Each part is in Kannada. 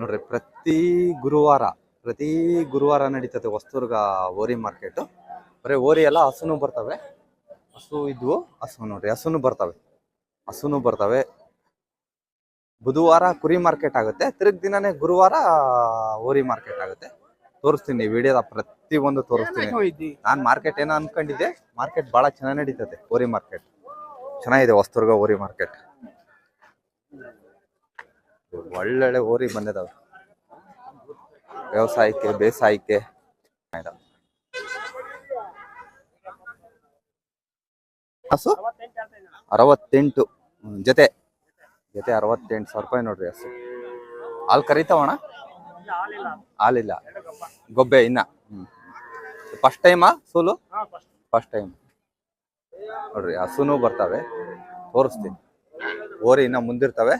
ನೋಡ್ರಿ ಪ್ರತಿ ಗುರುವಾರ ಪ್ರತಿ ಗುರುವಾರ ನಡೀತದೆ ಹೊಸ್ತುರ್ಗ ಓರಿ ಮಾರ್ಕೆಟ್ ಬರೀ ಓರಿ ಎಲ್ಲ ಹಸುನು ಬರ್ತವೆ. ಹಸು ಇದ್ವು ಹಸು ನೋಡ್ರಿ ಹಸುನು ಬರ್ತವೆ. ಹಸುನು ಬರ್ತವೆ. ಬುಧವಾರ ಕುರಿ ಮಾರ್ಕೆಟ್ ಆಗುತ್ತೆ. ತಿರುಗ್ ದಿನನೇ ಗುರುವಾರ ಓರಿ ಮಾರ್ಕೆಟ್ ಆಗುತ್ತೆ. ತೋರಿಸ್ತೀನಿ ವಿಡಿಯೋದ ಪ್ರತಿ ಒಂದು ತೋರಿಸ್ತೀನಿ ನಾನ್ ಮಾರ್ಕೆಟ್ ಏನೋ ಅನ್ಕೊಂಡಿದ್ದೆ. ಮಾರ್ಕೆಟ್ ಬಹಳ ಚೆನ್ನಾಗಿ ನಡೀತದೆ ಓರಿ ಮಾರ್ಕೆಟ್ ಚೆನ್ನಾಗಿದೆ ಹೊಸ್ತುರ್ಗ ಓರಿ ಮಾರ್ಕೆಟ್ ಒಳ್ಳೊಳ್ಳೆ ಓರಿ ಬಂದಿದಾವೆ ವ್ಯವಸಾಯಕ್ಕೆ, ಬೇಸಾಯಕ್ಕೆ. ಹಸು? ಅರವತ್ತೆಂಟು. ಜೊತೆ. ಜೊತೆ ಅರವತ್ತೆಂಟು ಸಾವಿರ ರೂಪಾಯಿ ನೋಡ್ರಿ ಹಸು. ಹಾಲು ಕರಿತಾವಣ ಹಾಲಿಲ್ಲ. ಗೊಬ್ಬೆ ಇನ್ನ. ಫಸ್ಟ್ ಟೈಮಾ ಸೂಲು? ಫಸ್ಟ್ ಟೈಮ್ ನೋಡ್ರಿ, ಹಸುನು ಬರ್ತವೆ. ತೋರಿಸ್ತೀನಿ. ಓರಿ ಇನ್ನ ಮುಂದಿರ್ತವೆ.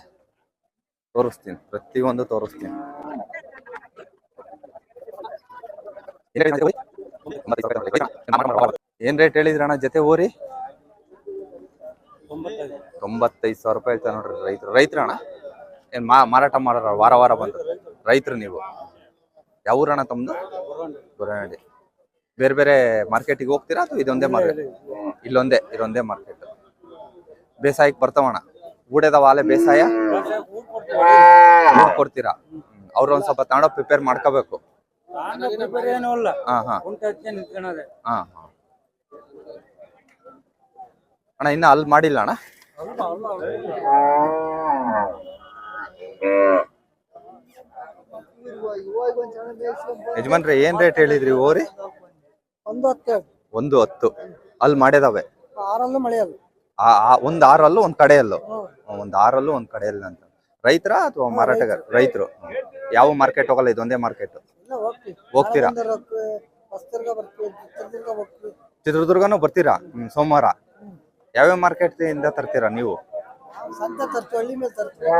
ತೋರಿಸ್ತೀನಿ ಪ್ರತಿಯೊಂದು ತೋರಿಸ್ತೀನಿ. ಏನ್ ರೇಟ್ ಹೇಳಿದ್ರಣ್ಣ ಜೊತೆ ಓರಿ ತೊಂಬತ್ತೈದು ಸಾವಿರ ರೂಪಾಯಿ ಹೇಳ್ತಾರೆ ನೋಡ್ರಿ ರೈತರು. ರೈತರಣ್ಣ ಏನ್ ಮಾ ಮಾರಾಟ ಮಾಡೋರ, ವಾರ ವಾರ ಬಂದು. ರೈತರು ನೀವು. ಯಾವ ತಮ್ದು? ಗುರನಹಳ್ಳಿ ಬೇರೆ ಬೇರೆ ಮಾರ್ಕೆಟಿಗೆ ಹೋಗ್ತೀರಾ ಅಥವಾ ಇದೊಂದೇ ಮಾರ್ಕೆಟ್? ಇಲ್ಲೊಂದೇ, ಇದೊಂದೇ ಮಾರ್ಕೆಟ್. ಬೇಸಾಯಕ್ಕೆ ಬರ್ತಾವಣ್ಣ ಊಡದ ವಾಲೆ ಬೇಸಾಯ? ಕೊಡ್ತೀರಾ? ಅವ್ರ ಒಂದ್ ಸ್ವಲ್ಪ ತಗೊಂಡೋ ಪ್ರಿಪೇರ್ ಮಾಡ್ಕೋಬೇಕು. ಅಣ್ಣ ಇನ್ನ ಅಲ್ಲಿ ಮಾಡಿಲ್ಲ ಅಣ್ಣ? ಯಜಮಾನ್ರೆ ಏನ್ ರೇಟ್ ಹೇಳಿದ್ರಿ ಓರಿ? ಒಂದು ಹತ್ತು. ಒಂದು ಹತ್ತು. ಅಲ್ಲಿ ಮಾಡ್ಯದವೆ? ಆರಲ್ಲೂ ಮಳೆಯಲ್ಲ ಒಂದ್ ಆರಲ್ಲೂ ಒಂದ್ ಕಡೆಯಲ್ಲೂ? ಒಂದ್ ಆರಲ್ಲೂ ಒಂದ್ ಕಡೆಯಲ್ಲ ಅಂತ. ರೈತರ ಅಥವಾ ಮಾರಾಟಗಾರ? ರೈತರು. ಯಾವ ಮಾರ್ಕೆಟ್ ಹೋಗಲ್ಲ ಇದೊಂದೇ ಮಾರ್ಕೆಟ್. ಹೋಗ್ತೀರಾ? ಚಿತ್ರದುರ್ಗನು ಬರ್ತೀರಾ? ಹ್ಮ್. ಸೋಮವಾರ? ಯಾವ್ಯಾವ ಮಾರ್ಕೆಟ್ ಇಂದ ತರ್ತೀರಾ ನೀವು?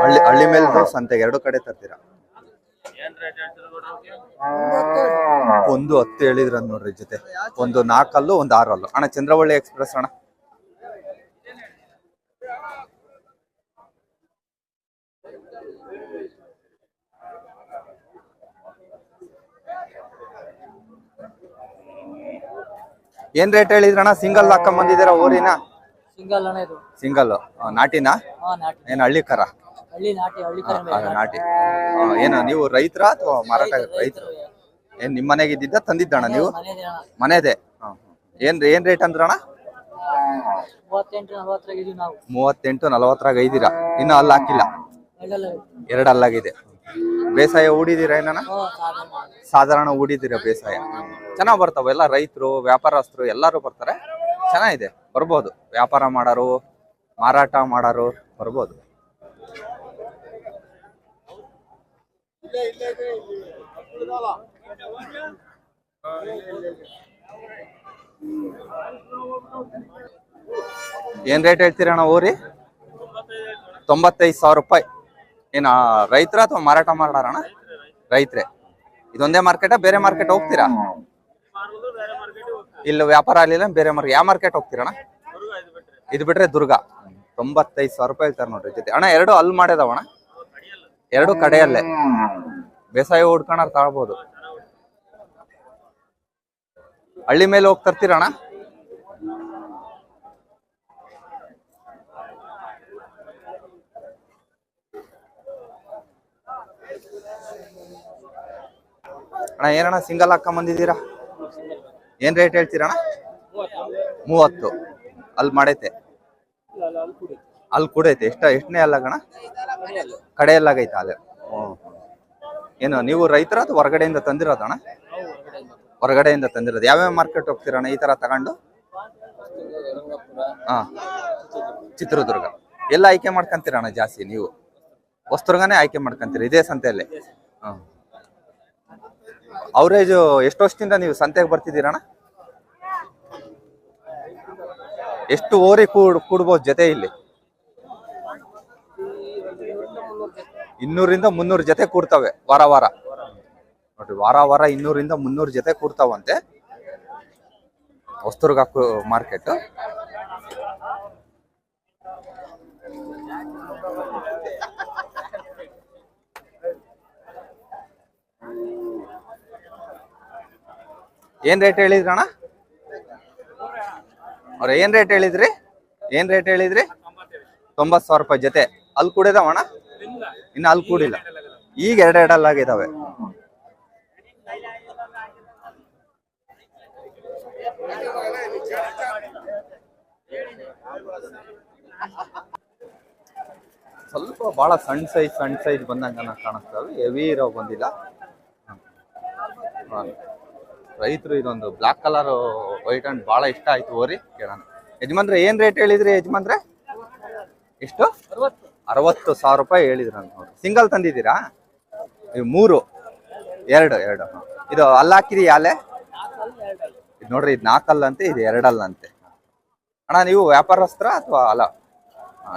ಹಳ್ಳಿ ಹಳ್ಳಿ ಮೇಲೆ ಸಂತೆಗೆ ಎರಡು ಕಡೆ ತರ್ತೀರಾ? ಒಂದು ಹತ್ತು. ಹೇಳಿದ್ರ ನೋಡ್ರಿ ಜೊತೆ. ಒಂದು ನಾಲ್ಕಲ್ಲೂ ಒಂದು ಆರಲ್ಲೂ. ಅಣ್ಣ ಚಂದ್ರವಳ್ಳಿ ಎಕ್ಸ್ಪ್ರೆಸ್ ಅಣ್ಣ. ಏನ್ ರೇಟ್ ಹೇಳಿದ್ರಣ್ಣ? ಸಿಂಗಲ್ ಹಾಕೊಂಡ್ ಬಂದಿದ್ದೀರಾ ಊರಿನ? ಸಿಂಗಲ್ ಅಣ್ಣ ಇದು. ಸಿಂಗಲ್ ನಾಟಿನ? ಹಾ ನಾಟಿ. ಏನ್ ಹಳ್ಳಿ ಕರ? ಹಳ್ಳಿ ನಾಟಿ ಹಳ್ಳಿ ಆ, ಆ, ನಾಟಿ. ಆ, ಏನು ನೀವು ರೈತರ ಅಥವಾ ಮಾರಾಟ ರೈತರು ಏನ್ ನಿಮ್ ಮನೆಗೆ ಇದ್ದಿದ್ದ ತಂದಿದ್ದಣ್ಣ ನೀವು? ಅಣ್ಣ. ಮನೆದೆ ಹಾ, ಹಾ. ಏನ್ ಏನ್ ರೇಟ್ ಅಂದ್ರಣ ಮೂವತ್ತೆಂಟು ನಲವತ್ತರಾಗ ಇದೀವಿ ನಾವು. ಮೂವತ್ತೆಂಟು ನಲವತ್ತರಾಗ ಐದಿರಾ? ಇನ್ನು ಅಲ್ಲಿ ಹಾಕಿಲ್ಲ? ಎರಡಲ್ಲ ಎರಡು ಅಲ್ಲಾಗಿದೆ ಬೇಸಾಯ ಹೂಡಿದೀರಾ ಏನಣ್ಣ? ಸಾಧಾರಣ ಹೂಡಿದೀರಾ ಬೇಸಾಯ? ಚೆನ್ನಾಗ್ ಬರ್ತಾವ ಎಲ್ಲ ರೈತರು ವ್ಯಾಪಾರಸ್ಥರು ಎಲ್ಲರೂ ಬರ್ತಾರೆ. ಚೆನ್ನಾಗಿದೆ ಬರ್ಬೋದು. ವ್ಯಾಪಾರ ಮಾಡೋರು ಮಾರಾಟ ಮಾಡೋರು ಬರ್ಬೋದು. ಏನ್ ರೇಟ್ ಹೇಳ್ತೀರಣ್ಣ ಊರಿ? ತೊಂಬತ್ತೈದು ಸಾವಿರ ರೂಪಾಯಿ. ಏನ ರೈತರ ಅಥವಾ ಮಾರಾಟ ಮಾಡಾರಣ ರೈತ್ರೆ. ಇದೊಂದೇ ಮಾರ್ಕೆಟಾ, ಬೇರೆ ಮಾರ್ಕೆಟ್ ಹೋಗ್ತೀರಾ? ಇಲ್ಲ, ವ್ಯಾಪಾರ ಆಗಲಿಲ್ಲ, ಬೇರೆ ಮಾರ್ಕೆಟ್. ಯಾವ ಮಾರ್ಕೆಟ್ ಹೋಗ್ತೀರಣ ಇದು ಬಿಟ್ರೆ ದುರ್ಗ. ತೊಂಬತ್ತೈದು ಸಾವಿರ ರೂಪಾಯಿ ಹೇಳ್ತಾರೆ ನೋಡ್ರಿ ಜೊತೆ. ಅಣ್ಣ, ಎರಡು ಅಲ್ಲಿ ಮಾಡ್ಯದವಣ ಎರಡು ಕಡೆಯಲ್ಲೇ. ಬೇಸಾಯ ಹುಡ್ಕೊಂಡ್ರೆ ತಾಳ್ಬೋದು. ಹಳ್ಳಿ ಮೇಲೆ ಹೋಗಿ ಅಣ್ಣ, ಏನಣ್ಣ ಸಿಂಗಲ್ ಹಾಕೊಂಡ್ ಬಂದಿದ್ದೀರಾ? ಏನ್ ರೇಟ್ ಹೇಳ್ತೀರಣ್ಣ ಮೂವತ್ತು. ಅಲ್ಲಿ ಮಾಡೈತೆ. ಅಲ್ಲಿ ಕೂಡೈತೆ. ಎಷ್ಟ, ಎಷ್ಟನೇ ಅಲ್ಲಾಗಣ ಕಡೆ ಎಲ್ಲಾಗೈತೆ ಅಲ್ಲಿ. ಏನು, ನೀವು ರೈತರ ಅಥವಾ ಹೊರಗಡೆಯಿಂದ ತಂದಿರೋದಣ್ಣ ಹೊರಗಡೆಯಿಂದ ತಂದಿರೋದು. ಯಾವ್ಯಾವ ಮಾರ್ಕೆಟ್ ಹೋಗ್ತೀರಣ್ಣ ಈ ತರ ತಗೊಂಡು? ಹಾ. ಚಿತ್ರದುರ್ಗ. ಎಲ್ಲ ಆಯ್ಕೆ ಮಾಡ್ಕೊಂತೀರಣ್ಣ ಜಾಸ್ತಿ ನೀವು? ಹೊಸದುರ್ಗನೇ ಆಯ್ಕೆ ಮಾಡ್ಕೊಂತೀರಿ? ಇದೇ ಸಂತೆಯಲ್ಲಿ? ಹ್ಮ್. ಅವರೇಜ್ ಎಷ್ಟು ವರ್ಷದಿಂದ ನೀವು ಸಂತೆಗೆ ಬರ್ತಿದ್ದೀರಣ್ಣ? ಎಷ್ಟು ಓರಿ ಕೂಡ್, ಕೂಡ್ಬೋದು ಜೊತೆ ಇಲ್ಲಿ? ಇನ್ನೂರಿಂದ ಮುನ್ನೂರು ಜೊತೆ ಕೂರ್ತವೆ ವಾರ ವಾರ. ನೋಡ್ರಿ ವಾರ ವಾರ ಇನ್ನೂರಿಂದ ಮುನ್ನೂರು ಜೊತೆ ಕೂರ್ತಾವಂತೆ ಹೊಸ್ತುರ್ಗಾಕು ಮಾರ್ಕೆಟ್ ಏನ್ ರೇಟ್ ಹೇಳಿದ್ರಣ್ಣ ಅವ್ರ, ಏನ್ ರೇಟ್ ಹೇಳಿದ್ರಿ? ಏನ್ ರೇಟ್ ಹೇಳಿದ್ರಿ? ತೊಂಬತ್ ಸಾವಿರ ರೂಪಾಯಿ ಜೊತೆ. ಅಲ್ಲಿ ಕೂಡಿದಾವಣ್ಣ ಇನ್ನು ಅಲ್ಲಿ ಕೂಡಿಲ್ಲ. ಈಗ ಎರಡು ಎರಡಲ್ಲ ಆಗಿದಾವೆ. ಸ್ವಲ್ಪ ಬಹಳ ಸಣ್ಣ ಸೈಜ್ ಸಣ್ಣ ಸೈಜ್ ಬಂದಂಗ ಕಾಣಿಸ್ತಾವೆ. ಹೆವಿ ಇರೋ ಬಂದಿಲ್ಲ. ರೈತರು ಇದೊಂದು ಬ್ಲಾಕ್ ಕಲರ್ ವೈಟ್ ಅಂಡ್ ಬಹಳ ಇಷ್ಟ ಆಯ್ತು ಓರಿ ಕೇಳೋಣ. ಯಜಮಾನ್ರೆ, ಏನ್ ರೇಟ್ ಹೇಳಿದ್ರಿ ಯಜಮಾನ್ರೆ? ಎಷ್ಟು? ಅರವತ್ತು ಸಾವಿರ ರೂಪಾಯಿ ಹೇಳಿದ್ರ ಸಿಂಗಲ್ ತಂದಿದ್ದೀರಾ? ಮೂರು. ಎರಡು ಎರಡು. ಇದು ಅಲ್ಲ ಹಾಕಿರಿ, ಯಾಲೆ? ಇದು ನೋಡ್ರಿ, ಇದು ನಾಲ್ಕಲ್ಲಂತೆ ಇದು ಎರಡಲ್ಲಂತೆ ಅಣ್ಣ, ನೀವು ವ್ಯಾಪಾರಸ್ತ್ರ ಅಥವಾ ಅಲ್ಲ?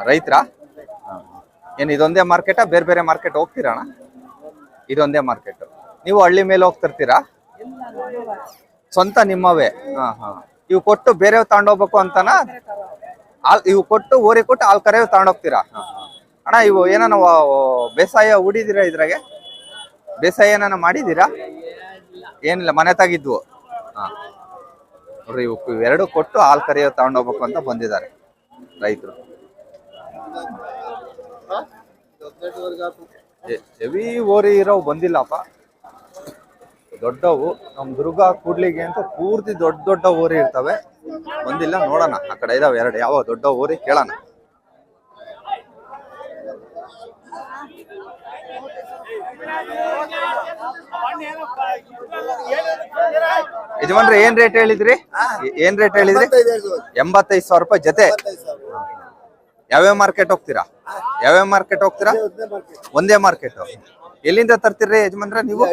ರೈತರ? ಏನು, ಇದೊಂದೇ ಮಾರ್ಕೆಟಾ ಬೇರೆ ಬೇರೆ ಮಾರ್ಕೆಟ್ ಹೋಗ್ತೀರಾ ಅಣ್ಣ? ಇದೊಂದೇ ಮಾರ್ಕೆಟ್ ನೀವು ಹಳ್ಳಿ ಮೇಲೆ ಹೋಗ್ತಿರ್ತೀರಾ? ಸ್ವಂತ ನಿಮ್ಮವೇ. ಹಾ ಹಾ. ಇವು ಕೊಟ್ಟು ಬೇರೆ ತಗೊಂಡೋಗ್ಬೇಕು ಅಂತನಾ? ಹಾಲ್ ಇವು ಕೊಟ್ಟು ಓರಿ ಕೊಟ್ಟು ಹಾಲ್ ಕರೆಯವ್ ತಗೊಂಡೋಗ್ತೀರಾ. ಅಣ್ಣ ಇವು ಏನಾನ ವ- ಬೇಸಾಯ ಹೂಡಿದಿರಾ ಇದ್ರಾಗೆ? ಬೇಸಾಯ ಏನಾನ ಮಾಡಿದೀರಾ ಏನಿಲ್ಲ ಮನೆ ತಾಗಿದ್ವು. ಹಾ. ನೋಡ್ರಿ ಇವು ಎರಡು ಕೊಟ್ಟು ಹಾಲ್ ಕರೆಯೋ ತಗೊಂಡೋಗ್ಬೇಕು ಅಂತ ಬಂದಿದ್ದಾರೆ ರೈತರು. ಹೆವಿ ಓರಿ ಇರೋ ಬಂದಿಲ್ಲಪ್ಪ. ದೊಡ್ಡವು. ನಮ್ ದುರ್ಗ ಕೂಡ್ಲಿಗೆ ಅಂತ ಪೂರ್ತಿ ದೊಡ್ಡ ದೊಡ್ಡ ಊರಿ ಇರ್ತವೆ. ಒಂದಿಲ್ಲ, ನೋಡೋಣ. ಆ ಕಡೆ ಇದಾವೆ ಎರಡು. ಯಾವ ದೊಡ್ಡ ಊರಿ ಕೇಳೋಣ. ಯಜಮಾನ್ರಿ, ಏನ್ ರೇಟ್ ಹೇಳಿದ್ರಿ? ಏನ್ ರೇಟ್ ಹೇಳಿದ್ರಿ? ಎಂಬತ್ತೈದು ಸಾವಿರ ರೂಪಾಯಿ ಜೊತೆ. ಯಾವ್ಯಾವ ಮಾರ್ಕೆಟ್ ಹೋಗ್ತೀರಾ? ಯಾವ್ಯಾವ ಮಾರ್ಕೆಟ್ ಹೋಗ್ತೀರಾ? ಒಂದೇ ಮಾರ್ಕೆಟ್. ಎಲ್ಲಿಂದ ತರ್ತೀರಿ ಯಜಮಾನ್ರೆ ನೀವು?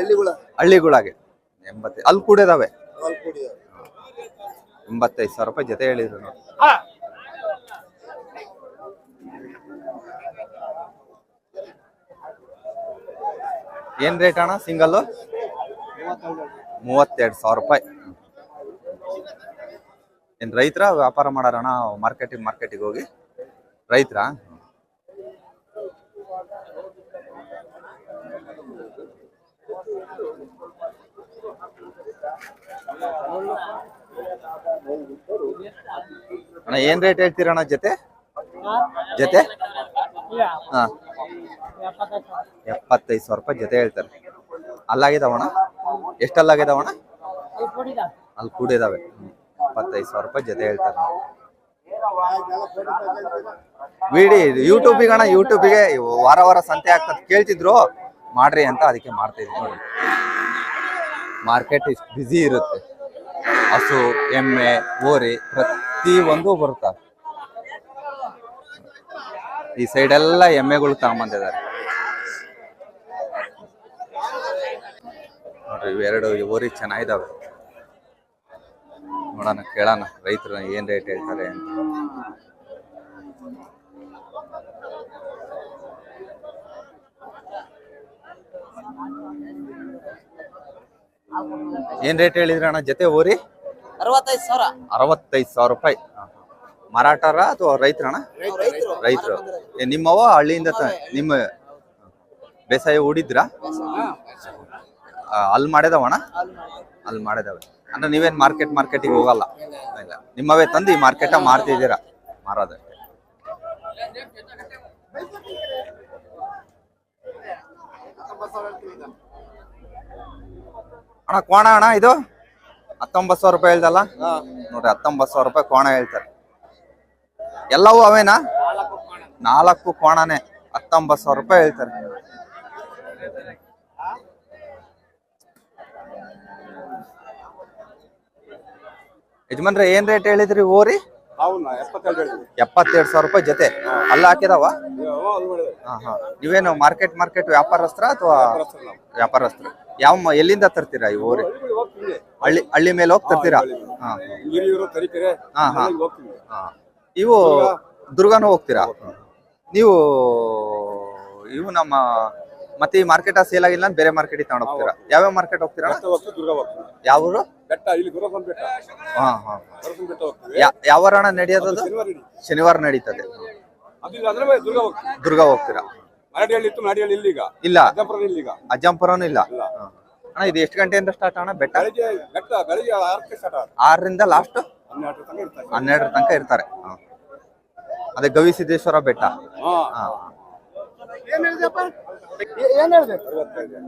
ಹಳ್ಳಿಗಳಾಗೆ. ಎಂಬತ್ತೆ ಅಲ್ಲಿ ಕೂಡ ಇದಾವೆ ಎಂಬತ್ತೈದು ಸಾವಿರ ರೂಪಾಯಿ ಜೊತೆ ಹೇಳಿದ್ರು ನೋಡಿ. ಏನ್ ರೇಟ್ ಅಣ್ಣ ಸಿಂಗಲ್ ಮೂವತ್ತೆರಡು ಸಾವಿರ ರೂಪಾಯಿ. ಏನ್ ರೈತರ ವ್ಯಾಪಾರ ಮಾಡಾರಣ ಮಾರ್ಕೆಟಿಂಗ್ ಮಾರ್ಕೆಟಿಗೆ ಹೋಗಿ? ರೈತರ? ಅಣ್ಣ ಏನ್ ರೇಟ್ ಹೇಳ್ತೀರಣ್ಣ ಜೊತೆ? ಜೊತೆ? ಹಾ. ಎಪ್ಪತ್ತೈದು ಸಾವಿರ ರೂಪಾಯಿ ಜೊತೆ ಹೇಳ್ತಾರೆ. ಅಲ್ಲಾಗಿದಾವಣ ಎಷ್ಟಲ್ಲಾಗಿದಾವಣ ಅಲ್ಲಿ ಕೂಡಿದಾವೆ. ಎಪ್ಪತ್ತೈದು ಸಾವಿರ ರೂಪಾಯಿ ಜೊತೆ ಹೇಳ್ತಾರೆ ವಿಡಿ ಯೂಟ್ಯೂಬಿಗೆ ಅಣ್ಣ ಯೂಟ್ಯೂಬಿಗೆ ವಾರ ವಾರ ಸಂತೆ ಆಗ್ತದೆ ಕೇಳ್ತಿದ್ರು? ಮಾಡ್ರಿ ಅಂತ ಅದಕ್ಕೆ ಮಾಡ್ತಾ ಇದ್ದೀವಿ ನೋಡಿ. ಮಾರ್ಕೆಟ್ ಇಷ್ಟು ಬ್ಯುಸಿ ಇರುತ್ತೆ. ಹಸು, ಎಮ್ಮೆ ಓರಿ ಪ್ರತಿ ಒಂದು ಈ ಸೈಡ್ ಎಲ್ಲ ಎಮ್ಮೆಗಳು ತಗೊಂಬಂದಿದ್ದಾರೆ. ನೋಡ್ರಿ, ಇವೆರಡು ಓರಿ ಚೆನ್ನಾಗಿದಾವೆ. ನೋಡೋಣ, ಕೇಳೋಣ ರೈತರು ಏನ್ ರೇಟ್ ಹೇಳ್ತಾರೆ ಅಂತ. ಏನ್ ರೇಟ್ ಹೇಳಿದ್ರಿ ಅಣ್ಣ? ಜೊತೆ ಹೋರಿ. ಅರವತ್ತೈದು ಸಾವಿರ. ಅರವತ್ತೈದು ಸಾವಿರ ರೂಪಾಯಿ. ಮಾರಾಟರ ಅಥವಾ ರೈತರಣ್ಣ ರೈತರು ಏ ನಿಮ್ಮವ ಹಳ್ಳಿಯಿಂದ ನಿಮ್ಮ ಬೇಸಾಯ ಹೂಡಿದ್ರ? ಅಲ್ಲಿ ಮಾಡಿದವಣ ಅಲ್ಲಿ ಮಾಡಿದಾವೆ. ಅಂದ್ರೆ ನೀವೇನ್ ಮಾರ್ಕೆಟ್ ಮಾರ್ಕೆಟಿಗೆ ಹೋಗಲ್ಲ. ಇಲ್ಲ. ನಿಮ್ಮವೇ ತಂದು ಈ ಮಾರ್ಕೆಟ ಮಾರ್ತಿದ್ದೀರಾ? ಅಣ್ಣ ಕೋಣ ಅಣ್ಣ ಇದು? ಹತ್ತೊಂಬತ್ತು ಸಾವಿರ ರೂಪಾಯಿ ಹೇಳ್ದಲ್ಲ? ನೋಡ್ರಿ ಹತ್ತೊಂಬತ್ತು ಸಾವಿರ ರೂಪಾಯಿ ಕೋಣ ಹೇಳ್ತಾರೆ. ಎಲ್ಲವೂ ಅವೇನಾ? ನಾಲ್ಕು ಕೋಣನೆ ಹತ್ತೊಂಬತ್ತು ಸಾವಿರ ರೂಪಾಯಿ ಹೇಳ್ತಾರೆ. ಯಜಮಾನ್ರೆ ಏನ್ ರೇಟ್ ಹೇಳಿದ್ರಿ ಓರಿ? ಎಪ್ಪತ್ತೆರಡು ಸಾವಿರ ರೂಪಾಯಿ ಜೊತೆ? ಅಲ್ಲ ಹಾಕಿದಾವ? ನೀವೇನು ಮಾರ್ಕೆಟ್ ಮಾರ್ಕೆಟ್ ವ್ಯಾಪಾರಸ್ತ್ರ ಅಥವಾ ವ್ಯಾಪಾರಸ್ತ್ರ ಯಾವ ಎಲ್ಲಿಂದ ತರ್ತೀರಾ ಈ ಊರಿ? ಹಳ್ಳಿ ಹಳ್ಳಿ ಮೇಲೆ ಹೋಗಿ ತರ್ತೀರಾ? ಹಾ. ಹಾ, ಹಾ. ಹಾ. ಇವು ದುರ್ಗಾನು ಹೋಗ್ತೀರಾ? ನೀವು ಇವು ನಮ್ಮ ಮತ್ತೆ ಈ ಮಾರ್ಕೆಟ್ ಸೇಲ್ ಆಗಿಲ್ಲ ಬೇರೆ ಮಾರ್ಕೆಟ್ ತಗೊಂಡ್ ಹೋಗ್ತೀರಾ ಯಾವ್ಯಾವ ಮಾರ್ಕೆಟ್ ಹೋಗ್ತೀರಾ? ಯಾವ ಊರು? ಹಾ ಹಾ. ಯಾವ ರಣ ಅಣ್ಣ ನಡೆಯೋದು ಅದು? ಶನಿವಾರ ನಡೀತದೆ. ದುರ್ಗ ಹೋಗ್ತೀರಾ? ನಾಡಿಹಳ್ಳಿ ಇತ್ತು ನಾಡಿಹಳ್ಳಿ ಇಲ್ಲಿಗ. ಇಲ್ಲ. ಅಜ್ಜಪುರ ಇಲ್ಲಿಗ. ಅಜ್ಜಂಪುರನೂ ಇಲ್ಲ. ಇಲ್ಲ. ಅಣ್ಣ ಇದು ಎಷ್ಟು ಗಂಟೆಯಿಂದ ಸ್ಟಾರ್ಟ್ ಅಣ್ಣ ಬೆಟ್ಟ? ಬೆಳಿಗ್ಗೆ ಬೆಟ್ಟ ಬೆಳಿಗ್ಗೆ ಆರಕ್ಕೆ ಸ್ಟಾರ್ಟ್ ಆಗುತ್ತೆ. ಆರರಿಂದ ಲಾಸ್ಟ್ ಹನ್ನೆರಡು ತನಕ ಇರ್ತಾರೆ. ಹನ್ನೆರಡರ ತನಕ ಇರ್ತಾರೆ. ಹ. ಅದೇ ಗವಿಸಿದ್ದೇಶ್ವರ ಬೆಟ್ಟ. ಹಾ. ಹಾ. ಏನ್ ಹೇಳಿದೆಪ್ಪ ಏನ್ ಹೇಳಿದೆ? ಅರವತ್ತೈದು.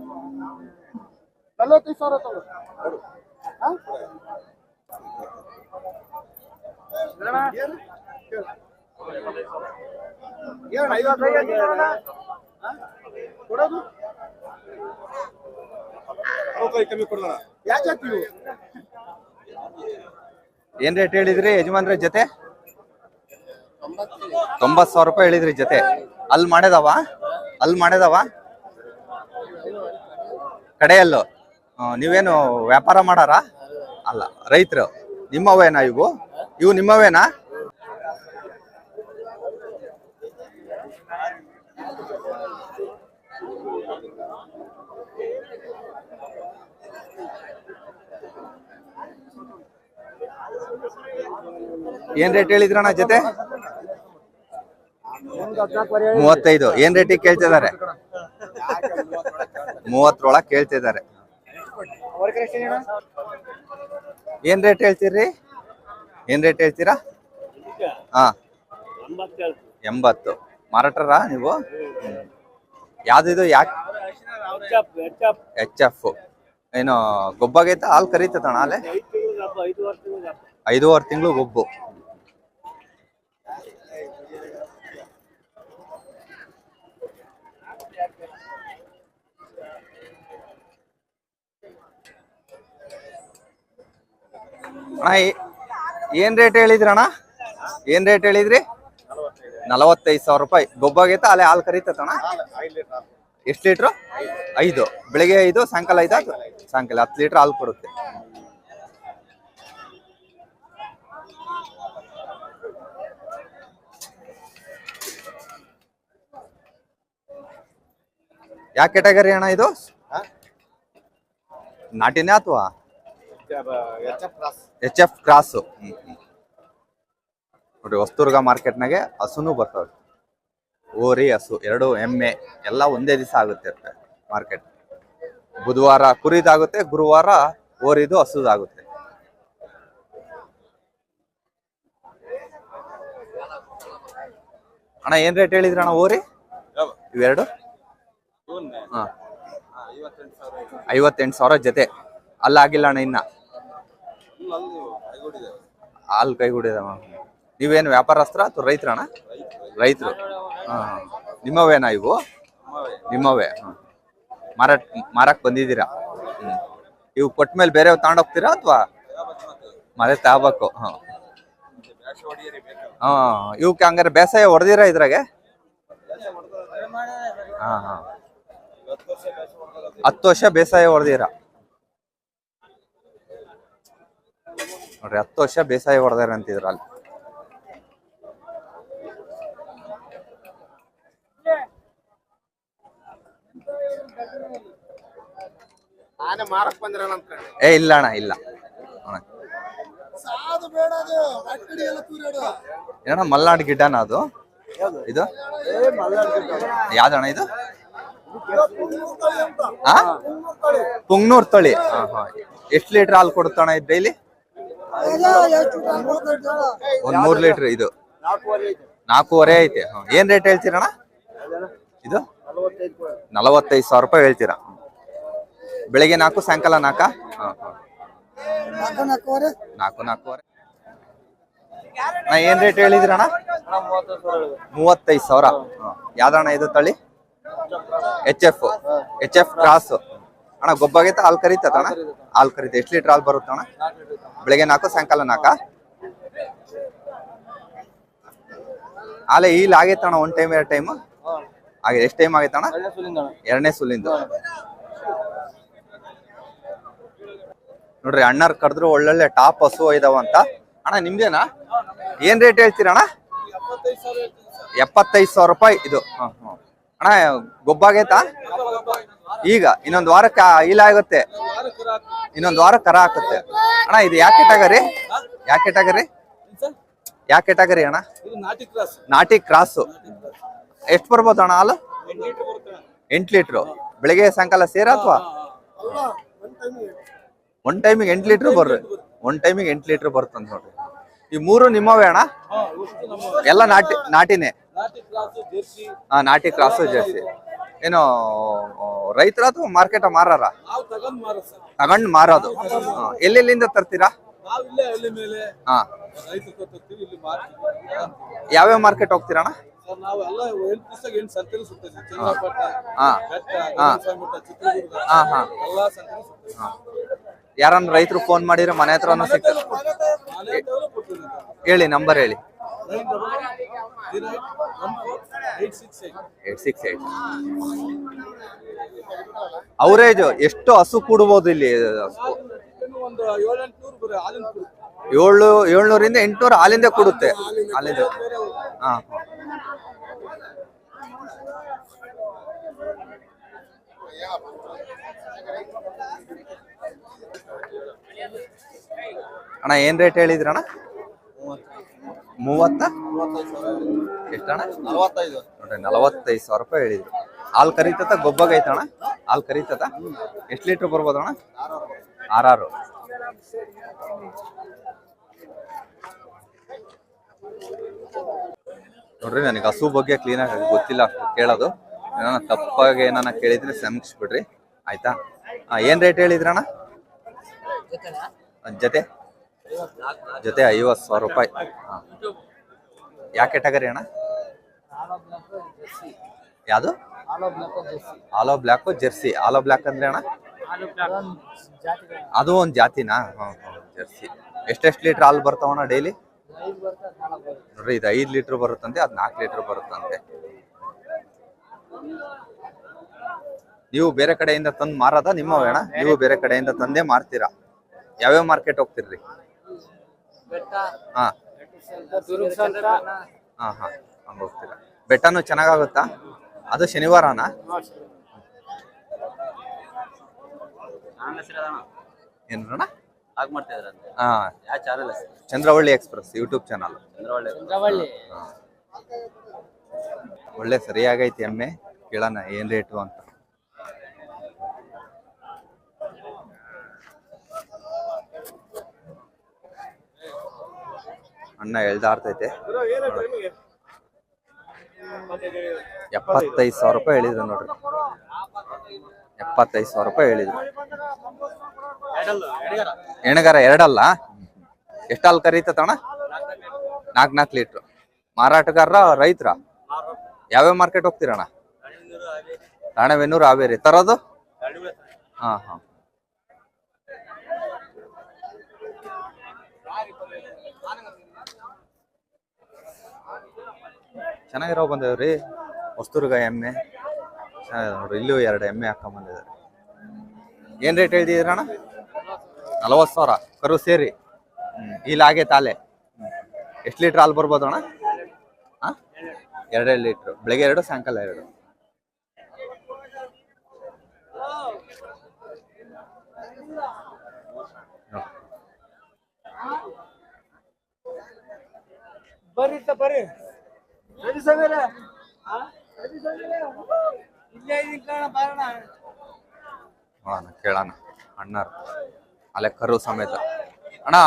ನಲವತ್ತೈದು ಸಾವಿರ ತಗೋ. ಹಾ? ಏನು? ಏನು ಐವತ್ತು? ಕೊಡೋದು? ಕಮ್ಮಿ ಕೊಡೋಣ. ಯಾಕೆ ಏನ್ ರೇಟ್ ಹೇಳಿದ್ರಿ ಯಜಮಾನ್ರ ಜೊತೆ? ತೊಂಬತ್ ಸಾವಿರ ರೂಪಾಯಿ ಹೇಳಿದ್ರಿ ಜೊತೆ. ಅಲ್ ಮಾಡ್ಯದವ ಅಲ್ ಮಾಡ್ಯದವ ಕಡೆಯಲ್ಲು. ನೀವೇನು ವ್ಯಾಪಾರ ಮಾಡಾರ? ಅಲ್ಲ ರೈತರು. ನಿಮ್ಮವೇನಾ ಇವು? ಇವು ನಿಮ್ಮವೇನಾ? ಏನ್ ರೇಟ್ ಹೇಳಿದ್ರಣ್ಣ ಜೊತೆ? ಮೂವತ್ತೈದು. ಏನ್ ರೇಟಿಗೆ ಕೇಳ್ತಿದ್ದಾರೆ? ಮೂವತ್ತರೊಳಗೆ ಕೇಳ್ತಿದ್ದಾರೆ. ಏನ್ ರೇಟ್ ಹೇಳ್ತೀರಿ? ಏನ್ ರೇಟ್ ಹೇಳ್ತೀರಾ? ಹಾ. ಎಂಬತ್ತು. ಮಾರಾಟರ ನೀವು? ಯಾವ್ದಿದು ಯಾಕೆ? ಎಚ್ ಎಫ್ ಏನು ಗೊಬ್ಬಾಗೈತ? ಹಾಲು ಕರೀತದಣ್ಣ ಹಾಲೆ ಐದೂವರೆ ತಿಂಗಳು ಅಣ್ಣ ಏನ್ ರೇಟ್ ಹೇಳಿದ್ರಣ್ಣ ಏನ್ ರೇಟ್ ಹೇಳಿದ್ರಿ? ನಲವತ್ತೈದು ಸಾವಿರ ರೂಪಾಯಿ. ಗೊಬ್ಬಾಗೈತ ಅಲ್ಲೇ ಹಾಲು ಕರೀತತಣ್ಣ ಎಷ್ಟು ಲೀಟ್ರು? ಐದು. ಬೆಳಿಗ್ಗೆ ಐದು, ಸಾಯಂಕಾಲ ಐದು, ಸಾಯಂಕಾಲ ಹತ್ತು ಲೀಟ್ರ್ ಹಾಲು ಕೊಡುತ್ತೆ. ಯಾವ ಕೆಟಗರಿ ಅಣ್ಣ ಇದು? ನಾಟಿನೇ ಅಥವಾ ಎಚ್ ಎಫ್ ಕ್ರಾಸು ನೋಡ್ರಿ ಹೊಸ್ತುರ್ಗ ಮಾರ್ಕೆಟ್ನಾಗೆ ಹಸುನು ಬರ್ತವೆ. ಓರಿ ಹಸು ಎರಡು ಎಮ್ಮೆ ಎಲ್ಲ ಒಂದೇ ದಿವಸ ಆಗುತ್ತೆ ಮಾರ್ಕೆಟ್ ಬುಧವಾರ ಕುರಿದಾಗುತ್ತೆ ಗುರುವಾರ ಓರಿದು ಹಸುದಾಗುತ್ತೆ. ಅಣ್ಣ ಏನ್ ರೇಟ್ ಹೇಳಿದ್ರಣ್ಣ ಓರಿ? ಇವೆರಡು? ಹಾ. ಐವತ್ತೆಂಟು ಸಾವಿರ ಜೊತೆ. ಅಲ್ಲಾಗಿಲ್ಲ ಅಣ್ಣ ಇನ್ನ. ಕೈಗೂಡಿದೆ. ಹಾಲು ಕೈಗೂಡಿದವ ನೀವೇನು ವ್ಯಾಪಾರಸ್ತ್ರ ಅಥವಾ ರೈತರಣ್ಣ ರೈತರು. ಹಾ ನಿಮ್ಮವೇನಾ ಇವು. ನಿಮ್ಮವೇ. ಮಾರಾಟ ಮಾರಕ್ ಬಂದಿದ್ದೀರಾ. ಇವು ಕೊಟ್ಟ ಮೇಲೆ ಬೇರೆ ತಗೊಂಡೋಗ್ತೀರಾ ಅಥವಾ? ಮನೆ ತಗೋಬೇಕು ಹಾ. ಹಾ ಇವಕ್ಕೆ ಹಂಗಾರೆ ಬೇಸಾಯ ಹೊಡೆದಿರಾ ಇದ್ರಾಗೆ? ಹಾ ಹಾ. ಹತ್ತು ವರ್ಷ ಬೇಸಾಯ ಹೊಡೆದಿರ ನೋಡ್ರಿ ಹತ್ತು ವರ್ಷ ಬೇಸಾಯ ಹೊಡೆದಾರ ಅಂತಿದ್ರ ಅಲ್ಲಿ. ಏ ಇಲ್ಲ ಅಣ್ಣ ಇಲ್ಲ. ಅಣ್ಣ. ಸಾದು ಬೇಡ ಅದು ಅಕ್ಕಡಿ ಎಲ್ಲ ತೂರಾಡು ಏನಣ್ಣ ಮಲ್ನಾಡ್ ಗಿಡ್ಡನ ಅದು? ಇದು? ಯಾವ್ದಣ್ಣ ಇದು? ಆ? ಪುಂಗ್ನೂರ್ ತಳಿ. ಹಾ ಹಾ. ಎಷ್ಟು ಲೀಟರ್ ಹಾಲು ಕೊಡುತ್ತಣ್ಣ ಇದು ಡೈಲಿ? ಒಂದ್ ಮೂರ್ ಲೀಟರ್ ಇದು. ನಾಲ್ಕೂವರೆ ಐತೆ. ಹಾ. ಏನ್ ರೇಟ್ ಹೇಳ್ತೀರಣ್ಣ? ಇದು? ನಲವತ್ತೈದು ಸಾವಿರ ರೂಪಾಯಿ ಹೇಳ್ತೀರಾ? ಬೆಳಿಗ್ಗೆ ನಾಲ್ಕು ಸಾಯಂಕಾಲ ನಾಲ್ಕ? ಹಾ ಹಾ. ನಾಲ್ಕು ನಾಲ್ಕೂವರೆ. ನಾ ಏನ್ ರೇಟ್ ಹೇಳಿದ್ರಣ್ಣ? ಮೂವತ್ತೈದು ಸಾವಿರ ಯಾವ್ದಣ್ಣ ಇದು ತಳಿ? H F H F cross ಅಣ್ಣ ಗೊಬ್ಬಾಗೈತೆ ಹಾಲು ಕರೀತದ ಅಣ್ಣ? ಹಾಲು ಕರೀತೆ. ಎಷ್ಟು ಲೀಟರ್ ಹಾಲು ಬರುತ್ತೆ ಅಣ್ಣ? ಬೆಳಿಗ್ಗೆ ನಾಲ್ಕು, ಸಾಯಂಕಾಲ ನಾಲ್ಕ? ಆಲೆ ಇಲ್ಲಿ ಆಗೈತೆ ಅಣ್ಣ ಟೈಮ್ ಎರಡು ಟೈಮ್ ಆಗಿದೆ ಎಷ್ಟು ಟೈಮ್ ಆಗೈತೆ ಅಣ್ಣ? ಎರಡನೇ ಸುಲಿಂದು. ನೋಡ್ರಿ, ಅಣ್ಣರ್ ಕರೆದ್ರು ಒಳ್ಳೊಳ್ಳೆ ಟಾಪ್ ಹಸು ಇದಾವ ಅಂತ. ಅಣ್ಣ, ನಿಮ್ದೇನಾ? ಏನ್ ರೇಟ್ ಹೇಳ್ತೀರಣ್ಣ ಎಪ್ಪತ್ತೈದು ಸಾವಿರ ರೂಪಾಯಿ ಇದು. ಹ್ಮ್ ಹ. ಅಣ್ಣ, ಗೊಬ್ಬಾಗೈತಾ? ಈಗ, ಇನ್ನೊಂದ್ ವಾರಕ್ಕೆ ಇಲ್ಲ ಆಗುತ್ತೆ. ಇನ್ನೊಂದ್ ವಾರ ಕರ ಹಾಕುತ್ತೆ ಅಣ್ಣ, ಇದು ಯಾಕೆ ಟಾಗರಿ ಯಾಕೆ ಟಾಗರಿ ಯಾಕೆ ಟಾಗರಿ ಅಣ್ಣ? ನಾಟಿ ಕ್ರಾಸ್. ಎಷ್ಟು ಬರ್ಬೋದು ಅಣ್ಣ ಹಾಲು? ಎಂಟು ಲೀಟ್ರು. ಬೆಳಿಗ್ಗೆ ಸಾಯಂಕಾಲ ಸೇರ ಅಥವಾ? ಒನ್ ಟೈಮಿಗೆ ಎಂಟು ಲೀಟರ್ ಬರ್ರಿ. ಒನ್ ಟೈಮಿಗೆ ಎಂಟು ಲೀಟರ್ ಬರ್ತಂತ ನೋಡ್ರಿ. ಈ ಮೂರು ನಿಮ್ಮವೇ ಅಣ್ಣ? ಎಲ್ಲ ನಾಟಿ, ನಾಟಿನೇ. ಹಾ ನಾಟಿ ಕ್ರಾಸು ಜರ್ಸಿ. ಏನು ರೈತರ ಅಥವಾ ಮಾರ್ಕೆಟ ಮಾರಾರ? ತಗೊಂಡು ಮಾರೋದು. ಎಲ್ಲೆಲ್ಲಿಂದ ತರ್ತೀರಾ? ಹಾ ಮಾರ್ತೀವಿ ಯಾವ್ಯಾವ ಮಾರ್ಕೆಟ್ ಹೋಗ್ತೀರಣ್ಣ? ಯಾರನ್ನ ರೈತರು ಫೋನ್ ಮಾಡಿದ್ರೆ ಮನೆ ಹತ್ರನೂ ಕೊಟ್ಟಿದ್ದೀವಿ ಹೇಳಿ ನಂಬರ್ ಹೇಳಿ. ಅವರೇಜ್ ಎಷ್ಟು ಹಸು ಕೂಡಬಹುದು ಇಲ್ಲಿ? ಏಳು, ಏಳ್ನೂರಿಂದ ಎಂಟುನೂರು ಹಾಲಿಂದ ಕೊಡುತ್ತೆ. ಹಾಲಿಂದ. ಅಣ್ಣ, ಏನ್ ರೇಟ್ ಹೇಳಿದ್ರಣ್ಣ? ಮೂವತ್ತ? ಎಷ್ಟಣ್ಣ? ನಲವತ್ತೈದು. ನೋಡ್ರಿ ನಲವತ್ತೈದು ಸಾವಿರ ರೂಪಾಯಿ ಹೇಳಿದ್ರು. ಹಾಲು ಕರಿತತ ಗೊಬ್ಬಗ ಐತಣ್ಣ? ಹಾಲು ಕರಿತತ ಎಷ್ಟು ಲೀಟ್ರ್ ಬರ್ಬೋದಣ್ಣ? ಆರಾರು. ನೋಡ್ರಿ ನನಗೆ ಹಸು ಬಗ್ಗೆ ಕ್ಲೀನಾಗಿ ಗೊತ್ತಿಲ್ಲ ಅಷ್ಟು ಕೇಳೋದು. ಏನಾನ ತಪ್ಪಾಗಿ ಏನಾನ ಕೇಳಿದ್ರೆ ಕ್ಷಮಿಸ್ಬಿಡ್ರಿ. ಆಯ್ತಾ? ಆ, ಏನ್ ರೇಟ್ ಹೇಳಿದ್ರಣ್ಣ? ಅದ್ ಜೊತೆ? ಜೊತೆ ಐವತ್ತು ಸಾವಿರ ರೂಪಾಯಿ. ಯಾವ ಕ್ಯಾಟಗರಿ ಅಣ್ಣ? ಯಾವುದು? All black jersey. All black ಅಂದ್ರೆ ಅಣ್ಣ? ಅದು ಒಂದು ಜಾತಿನಾ? ಹ್ಞೂ ಹ್ಞೂ ಜೆರ್ಸಿ. ಎಷ್ಟೆಷ್ಟು ಲೀಟ್ರ್ ಹಾಲು ಬರ್ತಾವಣ್ಣ ಡೈಲಿ? ನೋಡ್ರಿ, ಇದು ಐದು ಲೀಟ್ರ್ ಬರುತ್ತಂತೆ, ಅದು ನಾಲ್ಕು ಲೀಟ್ರ್ ಬರುತ್ತಂತೆ. ನೀವು ಬೇರೆ ಕಡೆಯಿಂದ ತಂದು ಮಾರದ ಅಣ್ಣ? ನೀವು ಬೇರೆ ಕಡೆಯಿಂದ ತಂದೇ ಮಾರ್ತೀರಾ? ಯಾವ್ಯಾವ ಮಾರ್ಕೆಟ್ ಹೋಗ್ತಿರ್ರಿ? ಹಾ. ಹಾ ಹಾ. ಹಂಗ ಹೋಗ್ತೀರಾ. ಬೆಟ್ಟನು ಚೆನ್ನಾಗಾಗುತ್ತಾ? ಅದು ಶನಿವಾರನಾ? ಏನ್ರಣ್ಣ ಹಾಗೆ ಮಾಡ್ತಾ ಇದ್ರಂತೆ ಹಾ. ಯಾವ channel Chandravalli express YouTube channel Chandravalli. Chandravalli. ಒಳ್ಳೆ ಸರಿಯಾಗೈತಿ ಎಮ್ಮೆ. ಕೇಳೋಣ ಏನ್ ರೇಟು ಅಂತ. ಅಣ್ಣ ಎಳ್ದಾಡ್ತೈತೆ ಎಪ್ಪತ್ತೈದು ಸಾವಿರ ರೂಪಾಯಿ ಹೇಳಿದ್ರು ನೋಡ್ರಿ. ಎಪ್ಪತ್ತೈದು ಸಾವಿರ ರೂಪಾಯಿ ಹೇಳಿದ್ರು. ಎಣಗಾರ ಎರಡಲ್ಲ? ಎಷ್ಟು ಹಾಲು ಕರೀತತಣ್ಣ ನಾಲ್ಕು ನಾಲ್ಕು ಲೀಟ್ರ್. ಮಾರಾಟಗಾರ ರೈತರ? ಯಾವ್ಯಾವ ಮಾರ್ಕೆಟ್ ಹೋಗ್ತೀರಣ್ಣ? ರಾಣೆಬೆನ್ನೂರು ಹಾವೇರಿ. ತರೋದು? ಹಾ ಹಾ. ಚೆನ್ನಾಗಿರೋ ಬಂದೇವ್ರಿ. ಹೊಸ್ತುರ್ಗ ಎಮ್ಮೆ. ಚೆನ್ನಾಗಿದೆ ನೋಡ್ರಿ, ಇಲ್ಲೂ ಎರಡು ಎಮ್ಮೆ ಹಾಕೊಂಡ್ ಬಂದಿದ್ದಾರೆ. ಏನ್ ರೇಟ್ ಅಣ್ಣ? ನಲವತ್ತು ಸಾವಿರ. ಕರು ಸೇರಿ. ಹ್ಮ್, ಇಲ್ಲ, ಹಾಗೆ ತಾಲೆ. ಎಷ್ಟು ಲೀಟ್ರ್ ಹಾಲು ಬರ್ಬೋದು ಅಣ್ಣ? ಎರಡೆರಡು ಲೀಟ್ರ್ ಬೆಳಗ್ಗೆ ಎರಡು, ಸಾಯಂಕಾಲ ಎರಡು. ಬರ್ರಿ ಬರ್ರಿ. ನೋಡೋಣ ಕೇಳೋಣ ಅಣ್ಣಾರು. ಅಲ್ಲೇ ಕರು ಸಮೇತ. ಅಣ್ಣ,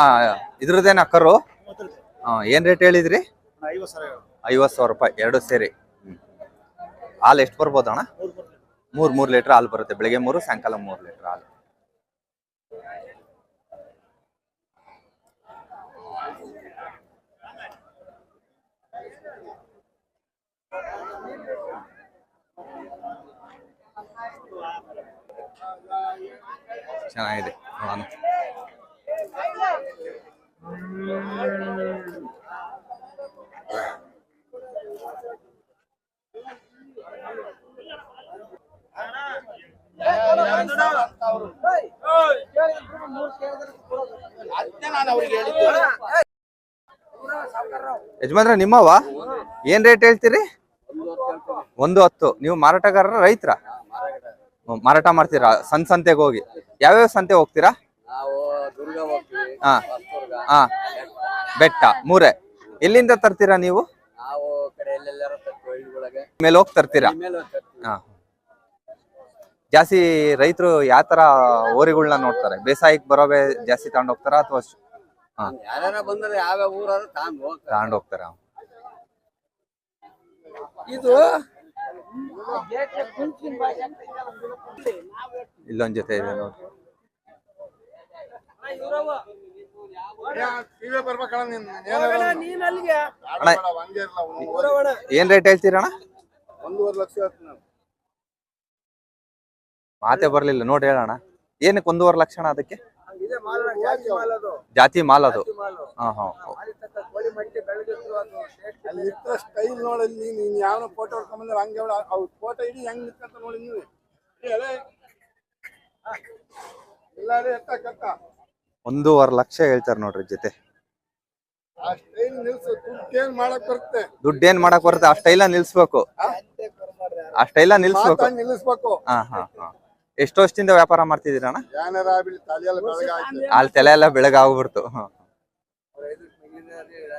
ಇದ್ರದ್ದೇನ ಕರು ಏನ್ ರೇಟ್ ಹೇಳಿದ್ರಿ? ಐವತ್ತು ಸಾವಿರ ರೂಪಾಯಿ, ಎರಡು ಸೇರಿ. ಹಾಲು ಎಷ್ಟು ಬರ್ಬೋದು ಅಣ್ಣ ಮೂರ್ ಮೂರ್ ಲೀಟರ್ ಹಾಲು ಬರುತ್ತೆ. ಬೆಳಿಗ್ಗೆ ಮೂರು, ಸಾಯಂಕಾಲ ಮೂರ್ ಲೀಟರ್ ಹಾಲು. ಚೆನ್ನಾಗಿದೆ ನೋಡೋಣ. ಯಜಮಾನ್ರ ನಿಮ್ಮವ ಏನ್ ರೇಟ್ ಹೇಳ್ತೀರಿ? ಒಂದು ಹತ್ತು. ನೀವು ಮಾರಾಟಗಾರರ ರೈತರ? ಮಾರಾಟ ಮಾಡ್ತೀರಾ? ಸಣ್ಣ ಸಂತೆಗೆ ಹೋಗಿ. ಯಾವ್ಯಾವ ಸಂತೆ ಹೋಗ್ತೀರಾ? ಹಾ. ಹಾ. ಬೆಟ್ಟ ಮೂರೆ. ಎಲ್ಲಿಂದ ತರ್ತೀರಾ ನೀವು? ಮೇಲೆ ಹೋಗಿ ತರ್ತೀರಾ? ಹಾ. ಜಾಸ್ತಿ ರೈತರು ಯಾವ ತರ ಓರಿಗಳನ್ನ ನೋಡ್ತಾರೆ? ಬೇಸಾಯಕ್ಕೆ ಬರೋವೇ ಜಾಸ್ತಿ ತಗೊಂಡ್ ಹೋಗ್ತಾರ ಅಥವಾ ತಗೊಂಡ್ ಹೋಗ್ತಾರ? ಇದು ಇಲ್ಲೊಂದ್ ಜೊತೆ ಇದೆ ನೋಡಿ ನೀವೇ ಬರ್ಬೇಕಣ್ಣ ನೀನ್ ಹೋಗೋಣ ನೀನ್ ಅಲ್ಲಿಗೆ ಅಣ್ಣ ಹಂಗೆ ಇರಲ್ಲ ಅವ್ನು. ಹೋಗೋಣ ಏನ್ ರೇಟ್ ಹೇಳ್ತೀರಣ ಒಂದೂವರೆ ಲಕ್ಷ ಹೇಳ್ತೀನಿ ಮಾತೆ ಬರ್ಲಿಲ್ಲ ನೋಡಿ ಹೇಳೋಣ ಏನಕ್ಕೆ ಒಂದೂವರೆ ಲಕ್ಷ ಅಣ್ಣ ಅದಕ್ಕೆ? ಇದೆ ಜಾತಿ ಮಾಲ್ ಅದು. ಜಾತಿ ಮಾಲ್ ಅದು. ಮಾಲು. ಹಾ ಹಾ ಸ್ಟೈಲ್ ನೋಡಲ್ಲಿ ನೀನ್ ಯಾವ ಫೋಟೋ ಹೊಡ್ಕೊಂಬಂದ್ರೆ ಹಂಗೆ ಅವ್ರ ಫೋಟೋ ಇಡೀ ಹೆಂಗ್ ನಿಂತ್ಕೊಂತ ನೋಡಿ ನೀವು. ಇಲ್ಲ ಎತ್ತ ಕತ್ತ ಒಂದೂವರೆ ಲಕ್ಷ ಹೇಳ್ತಾರೆ ನೋಡ್ರಿ ಜೊತೆ. ದುಡ್ಡೇನ್ ಮಾಡಕ್ ಬರುತ್ತೆ? ದುಡ್ಡು ಏನ್ ಮಾಡಕ್ ಬರುತ್ತೆ? ಆ ಸ್ಟೈಲ ನಿಲ್ಸ್ಬೇಕು. ಆ? ಸ್ಟೈಲ ನಿಲ್ಸ್ಬೇಕು. ನಿಲ್ಲಿಸ್ಬೇಕು. ಹಾ ಹಾ ಹಾ. ಎಷ್ಟು ವರ್ಷದಿಂದ ವ್ಯಾಪಾರ ಮಾಡ್ತಿದ್ದೀರಣ್ಣ ಅಲ್ಲಿ ತಲೆ ಎಲ್ಲ ಬೆಳಗಾಗ್ಬಿಡ್ತು.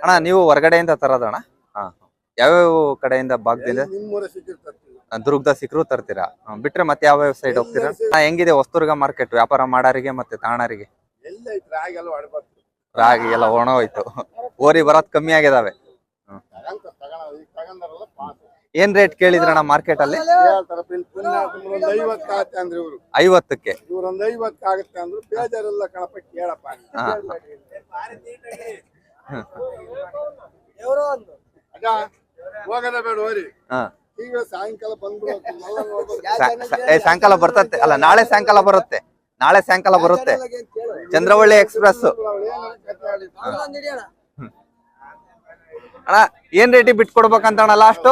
ಅಣ್ಣ ನೀವು ಹೊರಗಡೆಯಿಂದ ತರೋದಣ್ಣ ಹಾ ಯಾವ್ಯಾವ ಕಡೆಯಿಂದ ಭಾಗದಿಂದ? ದುರ್ಗದ ಸಿಕ್ಕರು ತರ್ತೀರಾ? ಬಿಟ್ರೆ ಮತ್ತೆ ಯಾವ ಸೈಡ್ ಹೋಗ್ತೀರಾ? ಹೆಂಗಿದೆ ವಸ್ತುರ್ಗ ಮಾರ್ಕೆಟ್ ವ್ಯಾಪಾರ ಮಾಡೋರಿಗೆ ಮತ್ತೆ ತಾಣರಿಗೆ? ಎಲ್ಲ ರಾಗಿ ಎಲ್ಲ ಹೊಡ್ಬಾರ್ದು ರಾಗಿ ಎಲ್ಲ ಒಣಗೋಯ್ತು. ಓರಿ ಬರೋದ್ ಕಮ್ಮಿ ಆಗಿದಾವೆ. ಏನ್ ರೇಟ್ ಕೇಳಿದ್ರಣ್ಣ ಮಾರ್ಕೆಟ್ ಅಲ್ಲಿ ಐವತ್ತಕ್ಕೆ. ಸಾಯಂಕಾಲ ಬರ್ತತ್ತೆ. ಅಲ್ಲ ನಾಳೆ ಸಾಯಂಕಾಲ ಬರುತ್ತೆ. ನಾಳೆ ಸಾಯಂಕಾಲ ಬರುತ್ತೆ. ಚಂದ್ರವಳ್ಳಿ ಎಕ್ಸ್ಪ್ರೆಸ್. ಅಣ್ಣ ಏನ್ ರೇಟಿಗೆ ಬಿಟ್ಕೊಡ್ಬೇಕಂತ ಅಣ್ಣ ಲಾಸ್ಟ್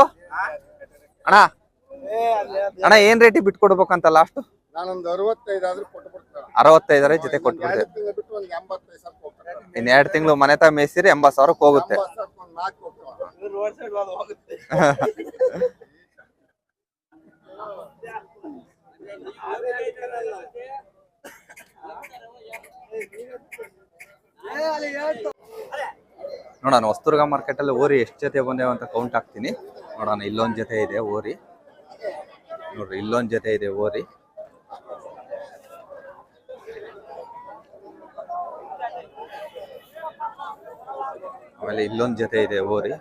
ಅಣ್ಣ ಅಣ್ಣ ಏನ್ ರೇಟಿಗೆ ಬಿಟ್ಕೊಡ್ಬೇಕಂತ ಲಾಸ್ಟ್ ಅರವತ್ತೈದರ ಜೊತೆ ಕೊಟ್ಬಿಡ್ತೇವೆ ಇನ್ ಎರಡ್ ತಿಂಗಳು ಮನೆ ತ ಮೇಯ್ಸಿರಿ ಎಂಬತ್ ಸಾವಿರಕ್ಕೆ ಹೋಗುತ್ತೆ ಎಂಬತ್ತು ಸಾವಿರಕ್ಕೆ ಒಂದು ನಾಲ್ಕು ಹೋಗ್ತಾವ ನೋಡೋಣ ಮಾರ್ಕೆಟ್ ಅಲ್ಲಿ ಓರಿ ಎಷ್ಟು ಜೊತೆ ಬಂದೇವ ಅಂತ ಕೌಂಟ್ ಹಾಕ್ತೀನಿ. ನೋಡೋಣ, ಇಲ್ಲೊಂದ್ ಜೊತೆ ಇದೆ ಓರಿ. ನೋಡ್ರಿ, ಇಲ್ಲೊಂದ್ ಜೊತೆ ಇದೆ ಓರಿ. ಆಮೇಲೆ ಇಲ್ಲೊಂದ್ ಜೊತೆ ಇದೆ ಓರಿ.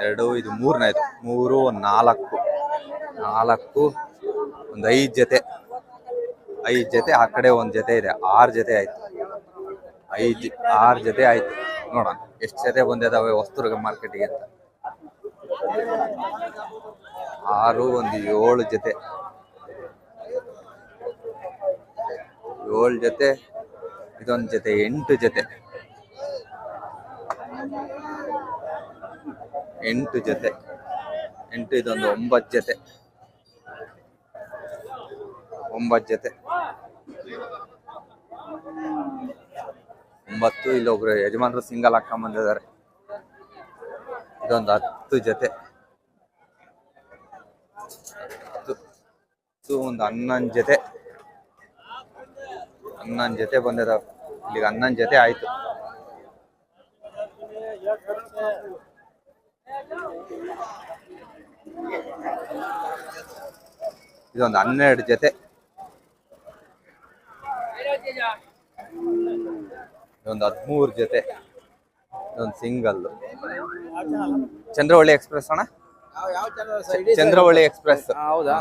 ಎರಡು, ಇದು ಮೂರನೇದು. ಮೂರು ಒಂದ್ ನಾಲ್ಕು. ನಾಲ್ಕು, ಒಂದ್ ಐದು ಜೊತೆ. ಐದು ಜೊತೆ, ಆ ಕಡೆ ಒಂದ್ ಜೊತೆ ಇದೆ. ಆರ್ ಜೊತೆ ಆಯ್ತು. ಐದ್, ಆರ್ ಜೊತೆ ಆಯ್ತು. ನೋಡೋಣ, ಎಷ್ಟು ಜೊತೆ ಬಂದಿದಾವೆ ವಸ್ತು ಮಾರ್ಕೆಟ್ಗೆ ಅಂತ. ಆರು, ಒಂದು ಏಳು ಜೊತೆ. ಏಳು ಜೊತೆ, ಇದೊಂದು ಜೊತೆ, ಎಂಟು ಜೊತೆ. ಎಂಟು ಜೊತೆ. ಎಂಟು, ಇದೊಂದು ಒಂಬತ್ತು ಜೊತೆ. ಒಂಬತ್ತು ಜೊತೆ. ಒಂಬತ್ತು ಇಲ್ಲೊಬ್ರು ಯಜಮಾನರು ಸಿಂಗಲ್ ಹಾಕೊಂಡ್ ಬಂದಿದ್ದಾರೆ. ಇದೊಂದು ಹತ್ತು ಜೊತೆ. ಹತ್ತು ಒಂದು ಹನ್ನೊಂದು ಜೊತೆ. ಹನ್ನೊಂದು ಜೊತೆ ಬಂದಿದಾವೆ. ಇಲ್ಲಿಗೆ ಹನ್ನೊಂದು ಜೊತೆ ಆಯ್ತು. ಇದೊಂದು ಹನ್ನೆರಡು ಜೊತೆ. ಇದೊಂದು ಹದಿಮೂರು ಜೊತೆ ಒಂದು ಸಿಂಗಲ್ ಚಂದ್ರವಳ್ಳಿ ಎಕ್ಸ್ಪ್ರೆಸ್ ಅಣ್ಣ? ಚಂದ್ರವಳ್ಳಿ ಎಕ್ಸ್ಪ್ರೆಸ್ ಹೌದಾ.